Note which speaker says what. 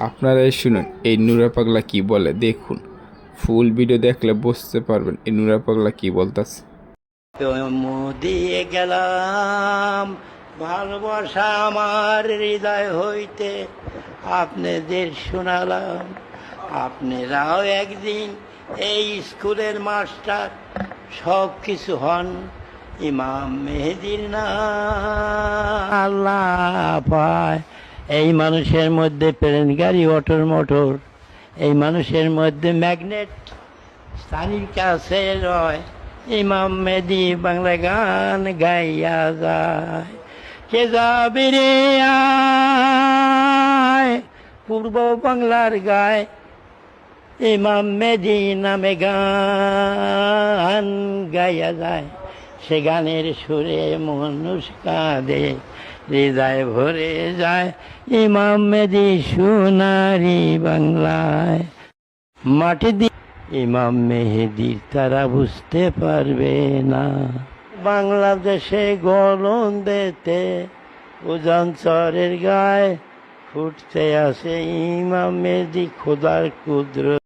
Speaker 1: আপনারাই শুনুন এই নুরা পাগলা কি বলে? দেখুন ফুল ভিডিও দেখলে বুঝতে পারবেন এই নুরা পাগলা কি বলতেছে।
Speaker 2: দিয়ে গেলাম ভালোবাসা আমার হৃদয় হইতে। আপনাদের শোনালাম আপনারাও একদিন এই স্কুলের মাস্টার। সব কিছু হন ইমাম মেহেদির না আল্লাহ পায় এই মানুষের মধ্যে প্লেন গাড়ি অটোর মোটর এই মানুষের মধ্যে ম্যাগনেট স্থানীর কাছে রয়। ইমাম মেদি বাংলা গান গাইয়া যায়। কে যাবে রে পূর্ব বাংলার গায় ইমাম মেদি নামে গান গাইয়া যায়। সে গানের সুরে মানুষ কাঁদে হৃদয় ভরে যায় ইমাম মেদি সোনারি বাংলায়। মাটি দি ইমাম মেহেদির তারা বুঝতে পারবে না। বাংলাদেশে গলন দেতে উজান চরের গায়ে ফুটতে আসে ইমাম মেহেদি খোদার কুদ্র